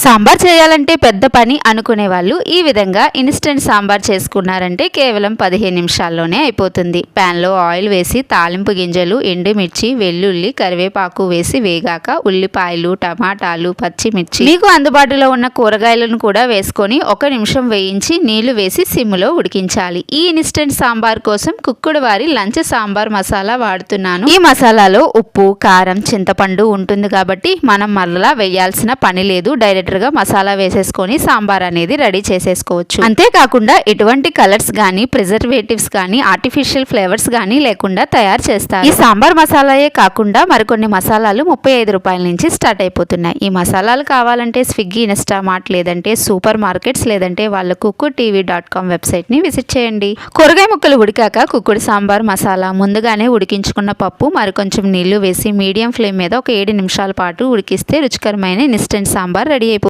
సాంబార్ చేయాలంటే పెద్ద పని అనుకునే వాళ్ళు ఈ విధంగా ఇన్స్టెంట్ సాంబార్ చేసుకున్నారంటే కేవలం పదిహేను నిమిషాల్లోనే అయిపోతుంది. ప్యాన్లో ఆయిల్ వేసి తాలింపు గింజలు ఎండుమిర్చి వెల్లుల్లి కరివేపాకు వేసి వేగాక ఉల్లిపాయలు టమాటాలు పచ్చిమిర్చి మీకు అందుబాటులో ఉన్న కూరగాయలను కూడా వేసుకొని ఒక నిమిషం వేయించి నీళ్ళు వేసి సిమ్లో ఉడికించాలి. ఈ ఇన్స్టెంట్ సాంబార్ కోసం కుక్కుడు వారి లంచ్ సాంబార్ మసాలా వాడుతున్నాను. ఈ మసాలాలో ఉప్పు కారం చింతపండు ఉంటుంది కాబట్టి మనం మరలా వేయాల్సిన పని లేదు. డైరెక్ట్ బెటర్గా మసాలా వేసేసుకొని సాంబార్ అనేది రెడీ చేసేసుకోవచ్చు. అంతేకాకుండా ఎటువంటి కలర్స్ కానీ ప్రిజర్వేటివ్స్ కానీ ఆర్టిఫిషియల్ ఫ్లేవర్స్ కానీ లేకుండా తయారు చేస్తారు. ఈ సాంబార్ మసాలాయే కాకుండా మరికొన్ని మసాలాలు ముప్పై ఐదు రూపాయల నుంచి స్టార్ట్ అయిపోతున్నాయి. ఈ మసాలాలు కావాలంటే స్విగ్గీ ఇన్స్టామార్ట్ లేదంటే సూపర్ మార్కెట్స్ లేదంటే వాళ్ళ కుక్కు టీవీ డాట్ కామ్ వెబ్సైట్ని విజిట్ చేయండి. కూరగాయ ముక్కలు ఉడికాక కుక్కుడు సాంబార్ మసాలా ముందుగానే ఉడికించుకున్న పప్పు మరికొంచెం నీళ్ళు వేసి మీడియం ఫ్లేమ్ మీద ఒక ఏడు నిమిషాల పాటు ఉడికిస్తే రుచికరమైన ఇన్స్టెంట్ సాంబార్ రెడీ